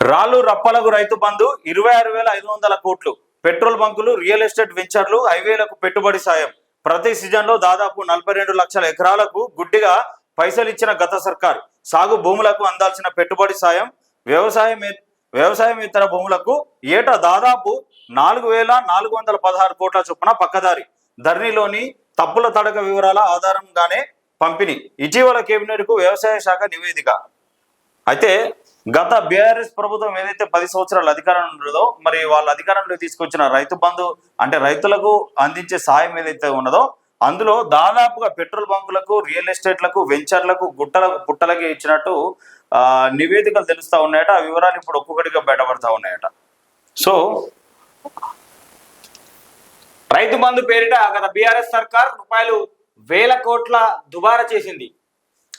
రాళ్ళు రప్పలకు రైతు బంధు ఇరవై ఆరు వేల ఐదు వందల కోట్లు. పెట్రోల్ బంకులు రియల్ ఎస్టేట్ వెంచర్లు హైవేలకు పెట్టుబడి సాయం. ప్రతి సీజన్లో దాదాపు నలభై రెండు లక్షల ఎకరాలకు గుడ్డిగా పైసలు ఇచ్చిన గత సర్కార్. సాగు భూములకు అందాల్సిన పెట్టుబడి సాయం వ్యవసాయం వ్యవసాయం ఇతర భూములకు ఏటా దాదాపు నాలుగు వేల నాలుగు వందల పదహారు కోట్ల చొప్పున పక్కదారి. ధరణిలోని తప్పుల తడక వివరాల ఆధారంగానే పంపిణీ. ఇటీవల కేబినెట్కు వ్యవసాయ శాఖ నివేదిక. అయితే గత బీఆర్ఎస్ ప్రభుత్వం ఏదైతే పది సంవత్సరాల అధికారం ఉన్నదో మరి వాళ్ళ అధికారంలో తీసుకొచ్చిన రైతు బంధు అంటే రైతులకు అందించే సాయం ఏదైతే ఉన్నదో అందులో దాదాపుగా పెట్రోల్ బంకులకు రియల్ ఎస్టేట్లకు వెంచర్లకు గుట్టలకు పుట్టలకి ఇచ్చినట్టు ఆ, నివేదికలు తెలుస్తా ఉన్నాయట. ఆ వివరాలు ఇప్పుడు ఒక్కొక్కటిగా బయటపడతా ఉన్నాయట. సో రైతు బంధు పేరిట గత బీఆర్ఎస్ సర్కార్ రూపాయలు వేల కోట్ల దుబారా చేసింది.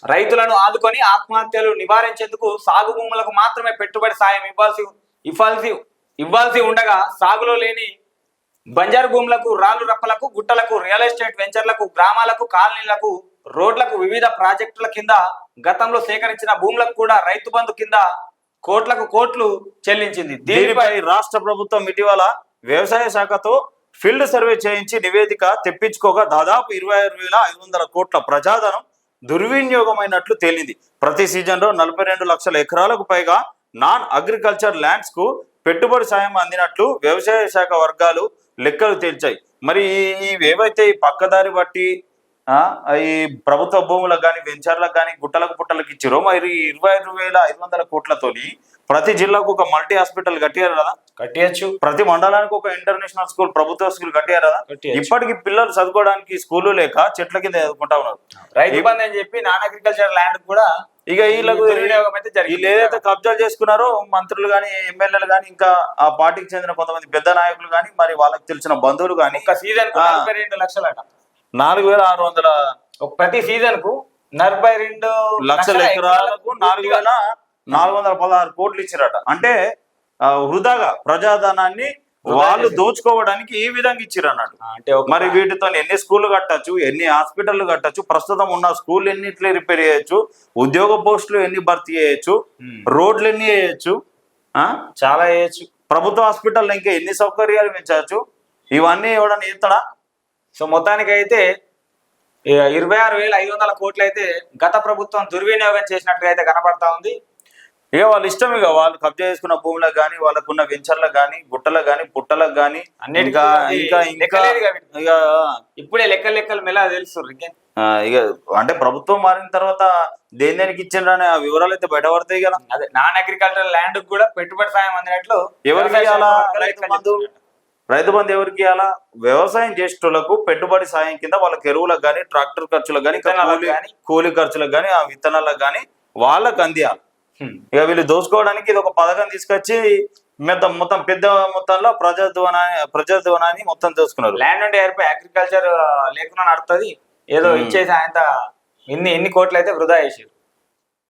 రైతులను ఆదుకొని ఆత్మహత్యలు నివారించేందుకు సాగు భూములకు మాత్రమే పెట్టుబడి సాయం ఇవ్వాల్సి ఇవ్వాల్సి ఇవ్వాల్సి ఉండగా సాగులో లేని బంజారు భూములకు రాళ్ళు రప్పలకు గుట్టలకు రియల్ ఎస్టేట్ వెంచర్లకు గ్రామాలకు కాలనీలకు రోడ్లకు వివిధ ప్రాజెక్టుల కింద గతంలో సేకరించిన భూములకు కూడా రైతు బంధు కింద కోట్లకు కోట్లు చెల్లించింది. దీనిపై రాష్ట్ర ప్రభుత్వం ఇటీవల వ్యవసాయ శాఖతో ఫీల్డ్ సర్వే చేయించి నివేదిక తెప్పించుకోగా దాదాపు ఇరవై ఆరు వేల ఐదు వందల కోట్ల ప్రజాధనం దుర్వినియోగమైనట్లు తేలింది. ప్రతి సీజన్లో నలభై రెండు లక్షల ఎకరాలకు పైగా నాన్ అగ్రికల్చర్ ల్యాండ్స్కు పెట్టుబడి సాయం అందినట్లు వ్యవసాయ శాఖ వర్గాలు లెక్కలు తేల్చాయి. మరి ఈ- ఏవైతే ఈ పక్కదారి బట్టి ఆ, ఈ ప్రభుత్వ భూములకు కానీ వెంచర్లకు కానీ గుట్టలకు పుట్టలకు ఇచ్చిరో మరి ఇరవై ఐదు వేల ఐదు వందల కోట్లతోని ప్రతి జిల్లాకు ఒక మల్టీ హాస్పిటల్ కట్టారు కదా? కట్టియచ్చు. ప్రతి మండలానికి ఒక ఇంటర్నేషనల్ స్కూల్ ప్రభుత్వ స్కూల్ కట్టారు కదా. ఇప్పటికి పిల్లలు చదువుకోవడానికి స్కూలు లేక చెట్ల కింద చదువుకుంటా ఉన్నారు. రైతు బంధు అని చెప్పి నాన్ అగ్రికల్చర్ ల్యాండ్ కూడా ఇక వీళ్ళకు. వీళ్ళు ఏదైతే కబ్జాలు చేసుకున్నారో మంత్రులు కానీ ఎమ్మెల్యేలు కానీ ఇంకా ఆ పార్టీకి చెందిన కొంతమంది పెద్ద నాయకులు కానీ మరి వాళ్ళకి తెలిసిన బంధువులు కానీ సీజన్ రెండు లక్షలట. నాలుగు వేల ఆరు వందల ప్రతి సీజన్కు నలభై రెండు లక్షల ఎకరాలకు నాలుగు వేల నాలుగు వందల పదహారు కోట్లు ఇచ్చిరట. అంటే వృధాగా ప్రజాధనాన్ని వాళ్ళు దోచుకోవడానికి ఈ విధంగా ఇచ్చిర్రు అన్నట్టు అంటే మరి వీటితో ఎన్ని స్కూళ్ళు కట్టచ్చు ఎన్ని హాస్పిటల్ కట్టచ్చు ప్రస్తుతం ఉన్న స్కూల్ ఎన్నిట్లు రిపేర్ చేయొచ్చు ఉద్యోగ పోస్టులు ఎన్ని భర్తీ చేయొచ్చు. రోడ్లు ఎన్ని వేయచ్చు ఆ? చాలా వేయచ్చు. ప్రభుత్వ హాస్పిటల్ ఇంకా ఎన్ని సౌకర్యాలు పెంచవచ్చు ఇవన్నీ ఎవడన్నా చేస్తాడా? సో మొత్తానికి అయితే ఇరవై ఆరు వేల ఐదు వందల కోట్లు అయితే గత ప్రభుత్వం దుర్వినియోగం చేసినట్టుగా అయితే కనబడతా ఉంది. ఇక వాళ్ళ ఇష్టం ఇక వాళ్ళు కబ్జా చేసుకున్న భూములకు కానీ వాళ్ళకున్న వెంచర్లకు కానీ గుట్టలకు కానీ పుట్టలకు కానీ అన్నిటికీ ఇంకా ఇంకా ఇంకా ఇక ఇప్పుడే లెక్కలు లెక్కలు మెల్ల తెలుసు ఇంకేం అంటే ప్రభుత్వం మారిన తర్వాత దేని దేనికి ఇచ్చిండ్రు అనే ఆ వివరాలు అయితే బయటపడతాయి కదా అదే నాన్ అగ్రికల్చర్ ల్యాండ్ కూడా పెట్టుబడి సాయం అందినట్లు ఎవరికి రైతు బంధు చెప్తున్నట్టు. రైతు బంధు ఎవరికి ఇవ్వాలా వ్యవసాయం చేసేటోళ్ళకు పెట్టుబడి సాయం కింద వాళ్ళకి ఎరువులకు కానీ ట్రాక్టర్ ఖర్చులకు కానీ కూలీ గానీ. కూలీ ఖర్చులకు కానీ ఆ విత్తనాలకు కానీ వాళ్ళకి అందియాలి. ఇక వీళ్ళు దోచుకోవడానికి ఇది ఒక పథకం తీసుకొచ్చి మొత్తం మొత్తం పెద్ద మొత్తంలో ప్రజాధ్వనాన్ని ప్రజాధ్వనాన్ని మొత్తం దోచుకున్నారు ల్యాండ్ ఉంటే ఏర్పై అగ్రికల్చర్ లేకుండా నడుతుంది ఏదో. ఇచ్చేసి ఆయన ఇన్ని ఎన్ని కోట్లు అయితే వృధా చేసారు